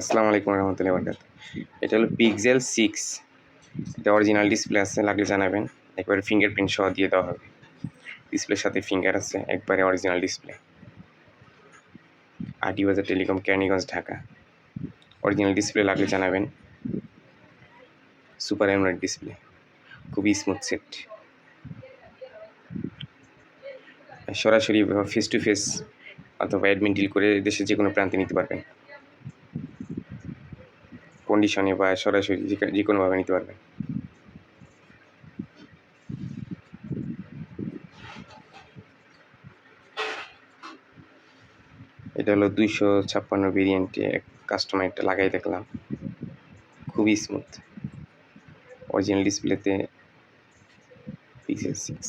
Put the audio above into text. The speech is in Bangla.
আসসালামু আলাইকুম রহমতুল্লাহ বরকাত এটা হলো পিক্সেল সিক্স এটা অরিজিনাল ডিসপ্লে আছে, লাগলে জানাবেন। একবারে ফিঙ্গারপ্রিন্ট সহ দিয়ে দেওয়া হবে। ডিসপ্লের সাথে ফিঙ্গার আছে, একবারে original display Ati Bazar telecom Kaniganj Dhaka. Original display লাগলে জানাবেন। সুপার এমরাইড ডিসপ্লে খুবই স্মুথ সেট সরাসরি ফেস টু ফেস অথবা অ্যাডমিন ডিল করে দেশের যে কোনো প্রান্তে নিতে পারবেন। কন্ডিশনে বা সরাসরি যে- কোনোভাবে নিতে পারবেন। এটা হলো দুইশো ছাপ্পান্ন ভেরিয়েন্টে কাস্টমার একটা লাগাই দেখলাম। খুবই স্মুথ অরিজিনাল ডিসপ্লেতে পিক্সেল সিক্স